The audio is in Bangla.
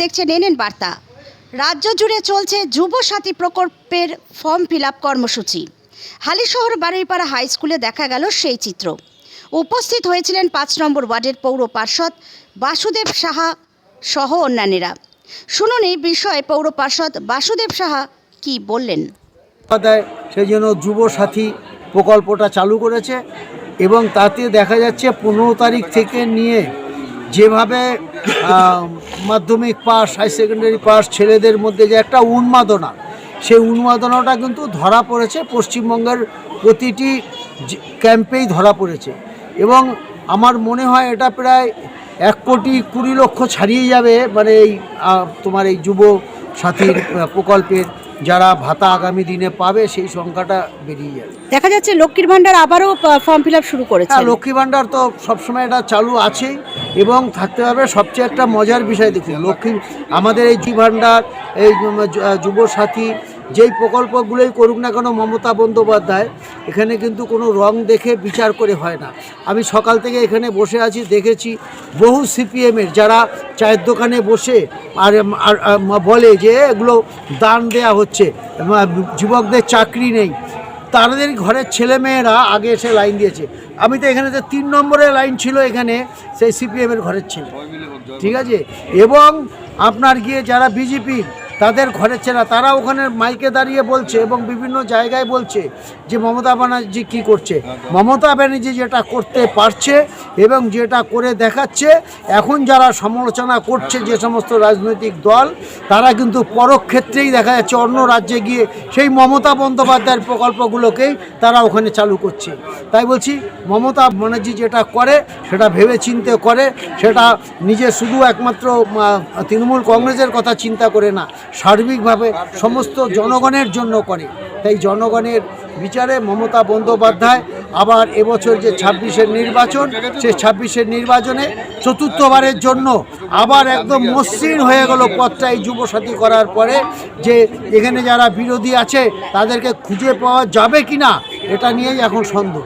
দেখছেন এনএন বার্তা। রাজ্য জুড়ে চলছে যুবসাথী প্রকল্পের ফর্ম ফিল আপ কর্মসূচি। হালিশহর বারুইপাড়া হাই স্কুলে দেখা গেল সেই চিত্র। উপস্থিত হয়েছিলেন পাঁচ নম্বর ওয়ার্ডের পৌর পার্ষদ বাসুদেব সাহা সহ অন্যান্যরা। শুনুন এই বিষয়ে পৌর পার্ষদ বাসুদেব সাহা কি বললেন। সেই জন্য যুব সাথী প্রকল্পটা চালু করেছে এবং তাতে দেখা যাচ্ছে পনেরো তারিখ থেকে নিয়ে যেভাবে মাধ্যমিক পাস হাই সেকেন্ডারি পাস ছেলেদের মধ্যে যে একটা উন্মাদনা, সেই উন্মাদনাটা কিন্তু ধরা পড়েছে পশ্চিমবঙ্গের প্রতিটি ক্যাম্পেই ধরা পড়েছে। এবং আমার মনে হয় এটা প্রায় এক কোটি কুড়ি লক্ষ ছাড়িয়ে যাবে মানে এই তোমার এই যুব সাথীর প্রকল্পের যারা ভাতা আগামী দিনে পাবে সেই সংখ্যাটা বেরিয়ে যাবে। দেখা যাচ্ছে লক্ষ্মীর ভাণ্ডার আবারও ফর্ম ফিল আপ শুরু করেছে। হ্যাঁ লক্ষ্মী ভাণ্ডার তো সবসময় এটা চালু আছেই এবং থাকতে হবে সবচেয়ে একটা মজার বিষয় দেখুন। লক্ষ্মী আমাদের এই জি ভাণ্ডার এই যু- যু- যুব সাথী যেই প্রকল্পগুলোই করুক না কেন মমতা বন্দ্যোপাধ্যায়, এখানে কিন্তু কোনো রং দেখে বিচার করে হয় না। আমি সকাল থেকে এখানে বসে আছি, দেখেছি বহু সিপিএমের যারা চায়ের দোকানে বসে আর বলে যে এগুলো দান দেয়া হচ্ছে যুবকদের চাকরি নেই। তাদের ঘরের ছেলেমেয়েরা আগে এসে লাইন দিয়েছে। আমি তো এখানে যে তিন নম্বরের লাইন ছিল এখানে, সেই সিপিএমের ঘরের ছেলে। ঠিক আছে? এবং আপনার গিয়ে যারা বিজেপি তাদের ঘরের ছেলে তারা ওখানে মাইকে দাঁড়িয়ে বলছে এবং বিভিন্ন জায়গায় বলছে যে মমতা ব্যানার্জি কি করছে। মমতা ব্যানার্জি যেটা করতে পারছে এবং যেটা করে দেখাচ্ছে, এখন যারা সমালোচনা করছে যে সমস্ত রাজনৈতিক দল, তারা কিন্তু পরক্ষেত্রেই দেখা যাচ্ছে অন্য রাজ্যে গিয়ে সেই মমতা বন্দ্যোপাধ্যায়ের প্রকল্পগুলোকেই তারা ওখানে চালু করছে। তাই বলছি, মমতা ব্যানার্জি যেটা করে, সেটা ভেবে চিন্তে করে, সেটা নিজে শুধু একমাত্র তৃণমূল কংগ্রেসের কথা চিন্তা করে না সার্বিকভাবে সমস্ত জনগণের জন্য করে। তাই জনগণের বিচারে মমতা বন্দ্যোপাধ্যায় আবার এবছর যে ছাব্বিশের নির্বাচন, সে ছাব্বিশের নির্বাচনে চতুর্থবারের জন্য আবার একদম মসৃণ হয়ে গেল পথটা এই যুবসাথী করার পরে যে এখানে যারা বিরোধী আছে, তাদেরকে খুঁজে পাওয়া যাবে কি না এটা নিয়েই এখন সন্দেহ।